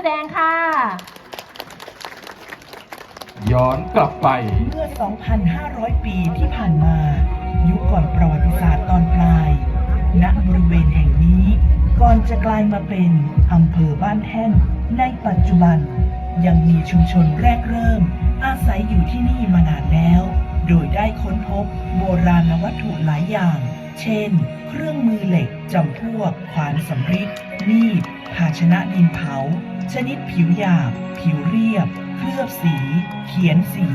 แสดงค่ะ ย้อนกลับไป เมื่อ 2,500 ปีที่ผ่านมา ยุคก่อนประวัติศาสตร์ตอนปลาย ณ บริเวณแห่งนี้ ก่อนจะกลายมาเป็นอำเภอบ้านแท่น ในปัจจุบัน ยังมีชุมชนแรกเริ่ม อาศัยอยู่ที่นี่มานานแล้ว โดยได้ค้นพบโบราณวัตถุหลายอย่าง เช่น เครื่องมือเหล็กจำพวกขวานสำริดมีด ภาชนะดินเผา ชนิดผิวหยาบ ผิวเรียบ เคลือบสี เขียนสี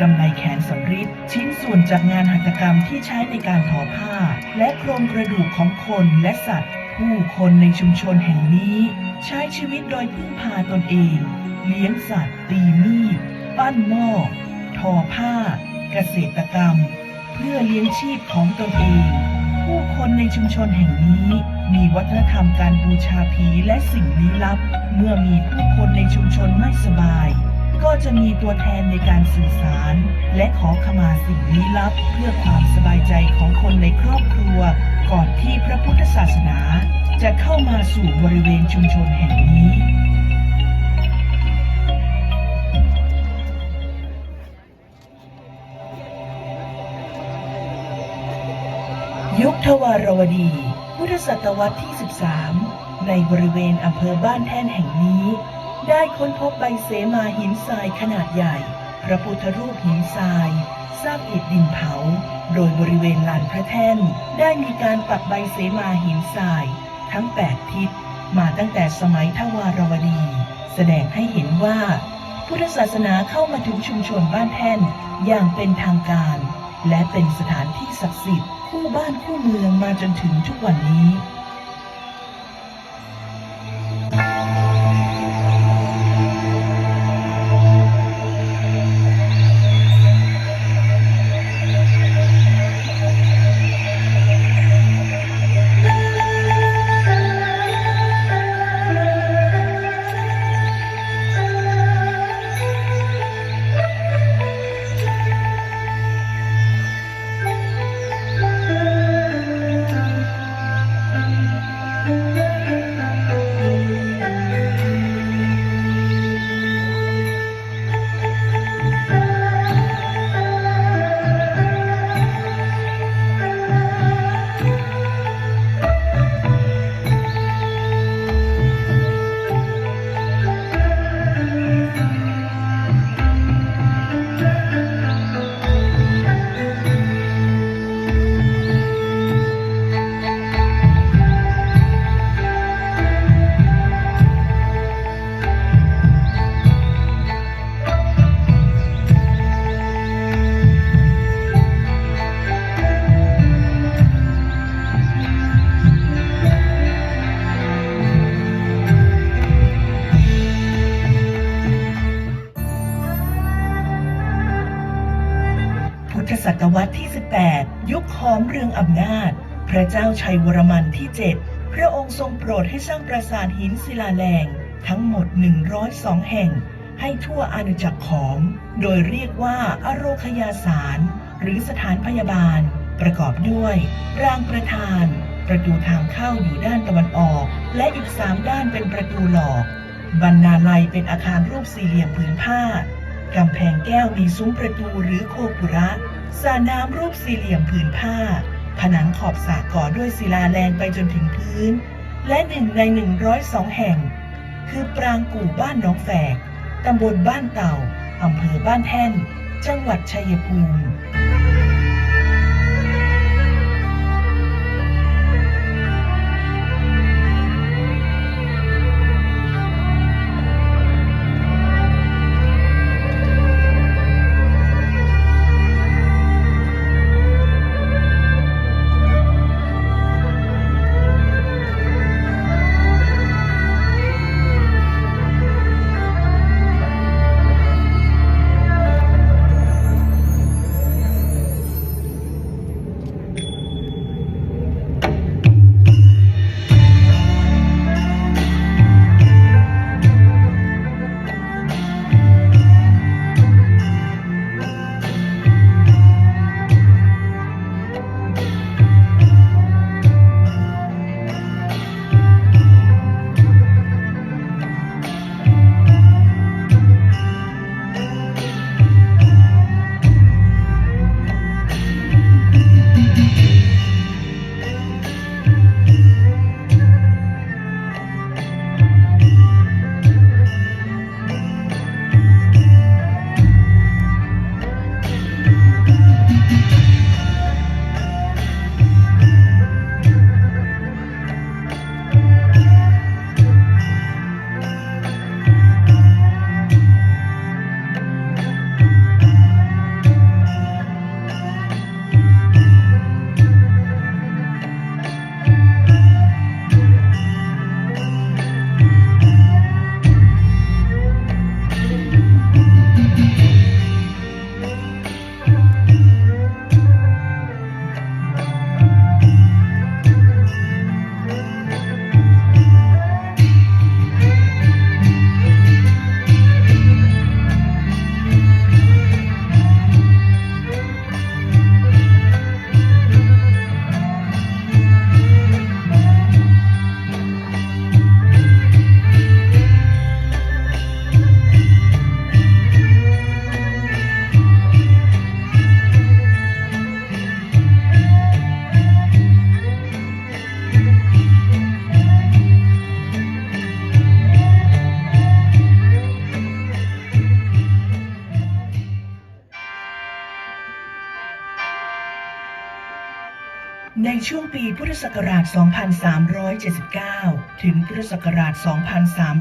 กำไลแขนสำริดชิ้นส่วนจากงานหัตถกรรมที่ใช้ในการทอผ้า และโครงกระดูกของคนและสัตว์ ผู้คนในชุมชนแห่งนี้ ใช้ชีวิตโดยพึ่งพาตนเอง เลี้ยงสัตว์ ตีมีดปั้นหม้อทอผ้า เกษตรกรรม เพื่อเลี้ยงชีพของตนเอง ผู้คนในชุมชนแห่งนี้ มีวัฒนธรรมการบูชาผีและสิ่งลี้ลับ เมื่อมีผู้คนในชุมชนไม่สบาย ก็จะมีตัวแทนในการสื่อสาร และขอขมาสิ่งลี้ลับ เพื่อความสบายใจของคนในครอบครัว ก่อนที่พระพุทธศาสนา จะเข้ามาสู่บริเวณชุมชนแห่งนี้ยุคทวารวดี ทธศตวรรษที่ 13 ในบริเวณอำเภอบ้านแท่นแห่งนี้ ได้ค้นพบใบเสมาหินทรายขนาดใหญ่ พระพุทธรูปหินทรายซากอิฐดินเผา โดยบริเวณลานพระแท่น ได้มีการปักใบเสมาหินทราย ทั้ง 8 ทิศ มาตั้งแต่สมัยทวารวดี แสดงให้เห็นว่า พุทธศาสนาเข้ามาถึงชุมชนบ้านแท่นอย่างเป็นทางการ และเป็นสถานที่ศักดิ์สิทธิ์ คู่บ้านคู่เมืองมาจนถึงทุกวันนี้ ธศตวรรษที่ 18 ยุคหอมเรืองอำนาจ พระเจ้าชัยวรมันที่ 7 พระองค์ทรงโปรดให้สร้างปราสาทหินศิลาแรงทั้งหมด 102 แห่ง ให้ทั่วอาณาจักรขอมโดยเรียกว่าอโรคยาสาร หรือสถานพยาบาล ประกอบด้วย รางประธาน ประตูทางเข้าอยู่ด้านตะวันออก และอีกสามด้านเป็นประตูหลอก บรรณาลัยเป็นอาคารรูปสี่เหลี่ยมผืนผ้ากำแพงแก้วมีซุ้มประตูหรือโคปุระ สระน้ำรูปสี่เหลี่ยมผืนผ้า ผนังขอบสระก่อด้วยศิลาแรงไปจนถึงพื้น และหนึ่งใน 102 แห่ง คือปรางกู่บ้านหน้องแฝกตำบลบ้านเต่าอำเภอบ้านแท่น จังหวัดชัยภูมิ ในช่วงปีพุทธศักราช 2379 ถึงพุทธศักราช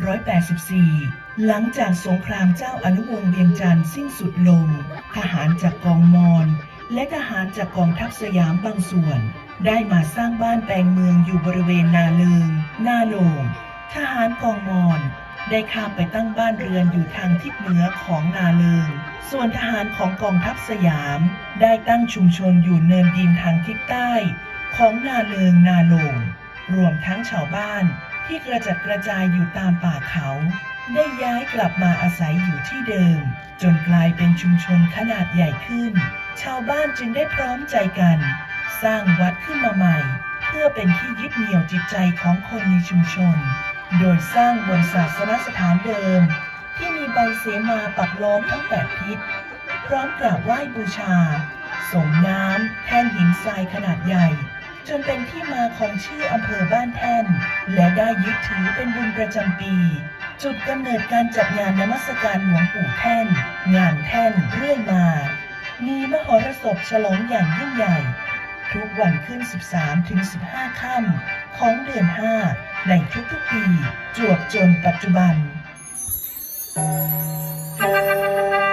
2384 หลังจากสงครามเจ้าอนุวงศ์เวียงจันทร์สิ้นสุดลง ทหารจากกองมอญและทหารจากกองทัพสยามบางส่วน ได้มาสร้างบ้านแปลงเมืองอยู่บริเวณนาเลิง นาโลง ทหารกองมอญได้ข้ามไปตั้งบ้านเรือนอยู่ทางทิศเหนือของนาเลิง ส่วนทหารของกองทัพสยาม ได้ตั้งชุมชนอยู่เนินดินทางทิศใต้ ของนาเลิงนาโลง รวมทั้งชาวบ้านที่กระจัดกระจายอยู่ตามป่าเขา ได้ย้ายกลับมาอาศัยอยู่ที่เดิม จนกลายเป็นชุมชนขนาดใหญ่ขึ้น ชาวบ้านจึงได้พร้อมใจกัน สร้างวัดขึ้นมาใหม่ เพื่อเป็นที่ยึดเหนี่ยวจิตใจของคนในชุมชน โดยสร้างบนศาสนสถานเดิม ที่มีใบเสมาปักล้อมทั้งแปดทิศพร้อมกราบไหว้บูชาส่งน้ำแท่นหินทรายขนาดใหญ่ จนเป็นที่มาของชื่ออำเภอบ้านแท่น และได้ยึดถือเป็นบุญประจำปี จุดกำเนิดการจัดงานนมัสการหลวงปู่แท่น งานแท่นเรื่อยมา มีมหรสพฉลองอย่างยิ่งใหญ่ ทุกวันขึ้น 13 ถึง 15 ค่ำของเดือน 5 ในทุกๆปี จวบจนปัจจุบันฟัง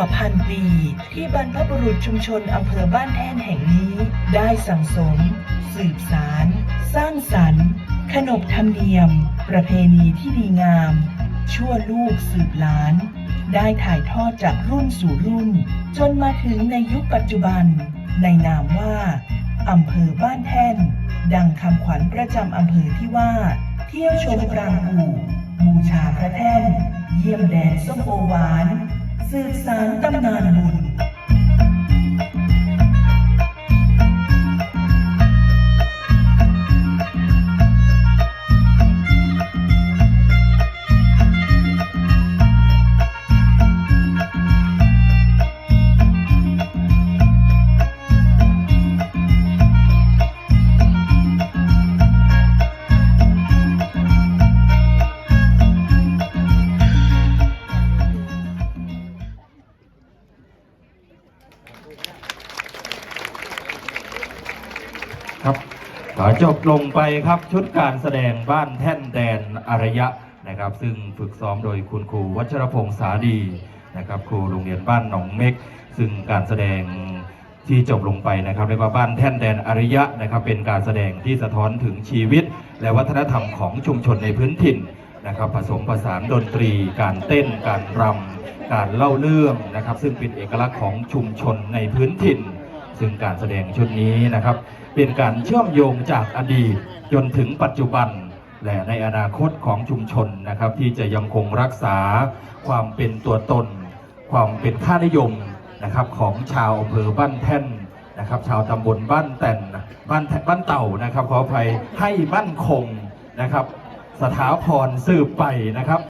วลากว่าพันปี ที่บรรพบุรุษชุมชนอำเภอบ้านแท่นแห่งนี้ ได้สั่งสม สืบสาร สร้างสรรค์ ขนบธรรมเนียม ประเพณีที่ดีงาม ชั่วลูกสืบหลาน ได้ถ่ายทอดจากรุ่นสู่รุ่น จนมาถึงในยุคปัจจุบัน ในนามว่าอำเภอบ้านแท่น ดังคำขวัญประจำอำเภอที่ว่า เที่ยวชมปรางกู่บูชาพระแท่น เยี่ยมแดนส้มโอหวาน สืบสารตำนานบุญ จบลงไปครับชุดการแสดงบ้านแท่นแดนอารยะนะครับ ซึ่งฝึกซ้อมโดยคุณครูวัชรพงษ์สาดีนะครับครูโรงเรียนบ้านหนองเม็ก ซึ่งการแสดงที่จบลงไปนะครับเรียกว่าบ้านแท่นแดนอารยะนะครับเป็นการแสดงที่สะท้อนถึงชีวิต และวัฒนธรรมของชุมชนในพื้นถิ่นนะครับผสมผสานดนตรี การเต้น การรำการเล่าเรื่องนะครับ ซึ่งเป็นเอกลักษณ์ของชุมชนในพื้นถิ่น ซึ่งการแสดงชุดนี้นะครับ เป็นการเชื่อมโยงจากอดีตจนถึงปัจจุบันและในอนาคตของชุมชนนะครับ ที่จะยังคงรักษาความเป็นตัวตน ความเป็นค่านิยมนะครับของชาวอำเภอบ้านแท่นนะครับ ชาวตำบลบ้านแต่นบ้านแท่นบ้านเต่านะครับขออภัยให้มั่นคงนะครับ สถาพรสืบไปนะครับ